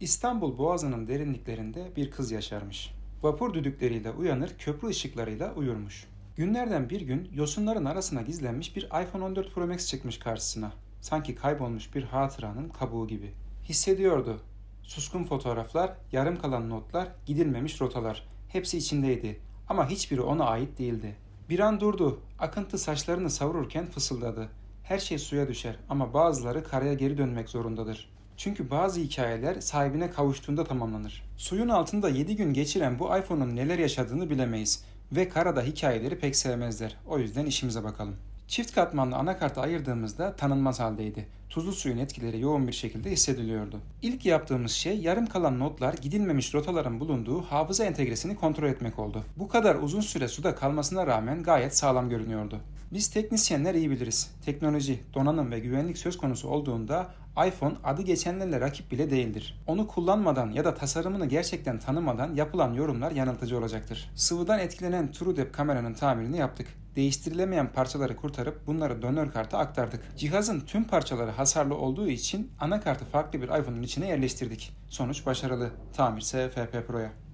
İstanbul Boğazı'nın derinliklerinde bir kız yaşarmış. Vapur düdükleriyle uyanır, köprü ışıklarıyla uyurmuş. Günlerden bir gün yosunların arasına gizlenmiş bir iPhone 14 Pro Max çıkmış karşısına. Sanki kaybolmuş bir hatıranın kabuğu gibi. Hissediyordu. Suskun fotoğraflar, yarım kalan notlar, gidilmemiş rotalar. Hepsi içindeydi. Ama hiçbiri ona ait değildi. Bir an durdu. Akıntı saçlarını savururken fısıldadı. Her şey suya düşer ama bazıları karaya geri dönmek zorundadır. Çünkü bazı hikayeler sahibine kavuştuğunda tamamlanır. Suyun altında 7 gün geçiren bu iPhone'un neler yaşadığını bilemeyiz. Ve karada hikayeleri pek sevmezler. O yüzden işimize bakalım. Çift katmanlı anakartı ayırdığımızda tanınmaz haldeydi. Tuzlu suyun etkileri yoğun bir şekilde hissediliyordu. İlk yaptığımız şey yarım kalan notlar, gidilmemiş rotaların bulunduğu hafıza entegresini kontrol etmek oldu. Bu kadar uzun süre suda kalmasına rağmen gayet sağlam görünüyordu. Biz teknisyenler iyi biliriz. Teknoloji, donanım ve güvenlik söz konusu olduğunda iPhone adı geçenlerle rakip bile değildir. Onu kullanmadan ya da tasarımını gerçekten tanımadan yapılan yorumlar yanıltıcı olacaktır. Sıvıdan etkilenen TrueDepth kameranın tamirini yaptık. Değiştirilemeyen parçaları kurtarıp bunları donör karta aktardık. Cihazın tüm parçaları hasarlı olduğu için anakartı farklı bir iPhone'un içine yerleştirdik. Sonuç başarılı. Tamir SFP Pro'ya.